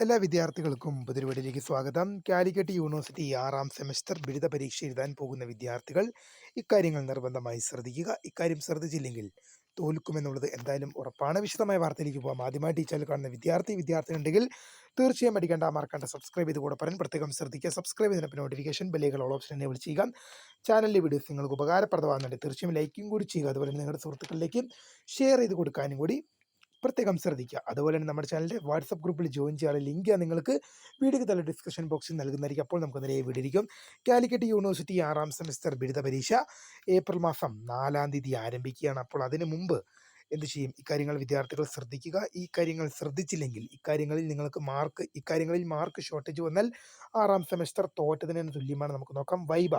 എല്ലാ വിദ്യാർത്ഥികൾക്കും പുതിരുവടിയിലേക്ക് സ്വാഗതം. കാലിക്കറ്റ് യൂണിവേഴ്സിറ്റി ആറാം സെമസ്റ്റർ ബിരുദ പരീക്ഷ എഴുതാൻ പോകുന്ന വിദ്യാർത്ഥികൾ ഇക്കാര്യങ്ങൾ നിർബന്ധമായി ശ്രദ്ധിക്കുക. ഇക്കാര്യം ശ്രദ്ധിച്ചില്ലെങ്കിൽ തോൽക്കുമെന്നുള്ളത് എന്തായാലും ഉറപ്പാണ്. വിശദമായ വാർത്തയിലേക്ക് പോകാം ആദ്യമായിട്ട് ഈ ചാനൽ കാണുന്ന വിദ്യാർത്ഥി വിദ്യാർത്ഥി ഉണ്ടെങ്കിൽ തീർച്ചയായും അടിക്കേണ്ട മറക്കേണ്ട. സബ്സ്ക്രൈബ് ചെയ്ത് കൂടെ പറയാൻ പ്രത്യേകം ശ്രദ്ധിക്കുക. സബ്സ്ക്രൈബ് ചെയ്തിട്ട് നോട്ടിഫിക്കേഷൻ ബെല്ലുകൾ ഓൾ ഓപ്ഷൻ എന്നെ ചെയ്യുക. ചാനലിലെ വീഡിയോസ് നിങ്ങൾക്ക് ഉപകാരപ്രദമാകുന്നുണ്ട്. തീർച്ചയായും ലൈക്കും കൂടി ചെയ്യുക. അതുപോലെ നിങ്ങളുടെ സുഹൃത്തുക്കളിലേക്ക് ഷെയർ ചെയ്ത് കൊടുക്കാനും കൂടി പ്രത്യേകം ശ്രദ്ധിക്കുക. അതുപോലെ തന്നെ നമ്മുടെ ചാനലിന്റെ വാട്സപ്പ് ഗ്രൂപ്പിൽ ജോയിൻ ചെയ്യാനുള്ള ലിങ്ക് നിങ്ങൾക്ക് വീഡിയോക്ക് തല ഡിസ്കഷൻ ബോക്സിൽ നൽകുന്നതായിരിക്കും. അപ്പോൾ നമുക്ക് നേരെ വിടിയിരിക്കും കാലിക്കറ്റ് യൂണിവേഴ്സിറ്റി ആറാം സെമിസ്റ്റർ ബിരുദ പരീക്ഷ ഏപ്രിൽ മാസം നാലാം തീയതി ആരംഭിക്കുകയാണ്. അപ്പോൾ അതിന് മുമ്പ് എന്ത് ചെയ്യും? ഇക്കാര്യങ്ങൾ വിദ്യാർത്ഥികൾ ശ്രദ്ധിക്കുക. ഈ കാര്യങ്ങൾ ശ്രദ്ധിച്ചില്ലെങ്കിൽ ഇക്കാര്യങ്ങളിൽ നിങ്ങൾക്ക് മാർക്ക് ഇക്കാര്യങ്ങളിൽ മാർക്ക് ഷോർട്ടേജ് വന്നാൽ ആറാം സെമസ്റ്റർ തോറ്റതിന് തുല്യമാണ് നമുക്ക് നോക്കാം. വൈബ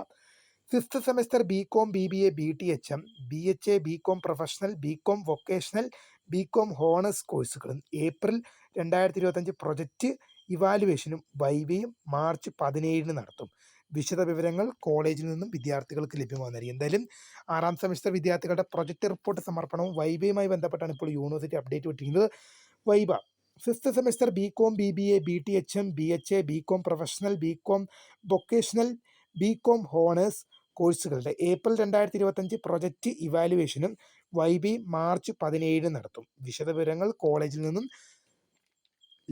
fifth semester B com B B A B T H M B H A B com professional B com vocational B com honours കോഴ്സുകളും ഏപ്രിൽ രണ്ടായിരത്തി ഇരുപത്തഞ്ച് പ്രൊജക്റ്റ് ഇവാലുവേഷനും വൈവയും മാർച്ച് പതിനേഴിന് നടത്തും. വിശദ വിവരങ്ങൾ കോളേജിൽ നിന്നും വിദ്യാർത്ഥികൾക്ക് ലഭ്യമാകുന്നതായിരിക്കും. എന്തായാലും ആറാം സെമസ്റ്റർ വിദ്യാർത്ഥികളുടെ പ്രൊജക്റ്റ് റിപ്പോർട്ട് സമർപ്പണവും വൈവയുമായി ബന്ധപ്പെട്ടാണ് ഇപ്പോൾ യൂണിവേഴ്സിറ്റി അപ്ഡേറ്റ് വിട്ടിരിക്കുന്നത്. വൈബ fifth semester B com B B A B T H M B H A B com professional B com vocational B com honours കോഴ്സുകളുടെ. ഏപ്രിൽ രണ്ടായിരത്തി ഇരുപത്തഞ്ച് പ്രൊജക്റ്റ് ഇവാലുവേഷനും വൈബി മാർച്ച് പതിനേഴിന് നടത്തും. വിശദവിവരങ്ങൾ കോളേജിൽ നിന്നും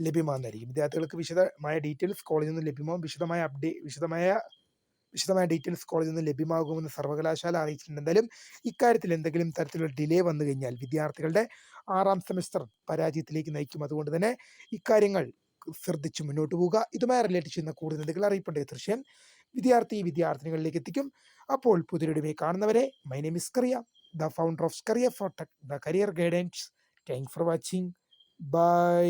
ലഭ്യമാകുന്നതായിരിക്കും. വിദ്യാർത്ഥികൾക്ക് വിശദമായ ഡീറ്റെയിൽസ് കോളേജിൽ നിന്ന് ലഭ്യമാകും. വിശദമായ അപ്ഡേ വിശദമായ വിശദമായ ഡീറ്റെയിൽസ് കോളേജിൽ നിന്ന് ലഭ്യമാകുമെന്ന് സർവകലാശാല അറിയിച്ചിട്ടുണ്ട്. ഇക്കാര്യത്തിൽ എന്തെങ്കിലും തരത്തിലുള്ള ഡിലേ വന്നു കഴിഞ്ഞാൽ വിദ്യാർത്ഥികളുടെ ആറാം സെമസ്റ്റർ പരാജയത്തിലേക്ക് നയിക്കും. അതുകൊണ്ട് തന്നെ ഇക്കാര്യങ്ങൾ ശ്രദ്ധിച്ച് മുന്നോട്ട് പോവുക. ഇതുമായി റിലേറ്റ് ചെയ്യുന്ന കൂടുതൽ എന്തെങ്കിലും അറിയിപ്പുണ്ടെങ്കിൽ തീർച്ചയായും വിദ്യാർത്ഥി വിദ്യാർത്ഥിനികളിലേക്ക് എത്തിക്കും. അപ്പോൾ പുതിയൊരുമയെ കാണുന്നവരെ my name is Kariya the founder of Kariya for tech the career guidance thank for watching bye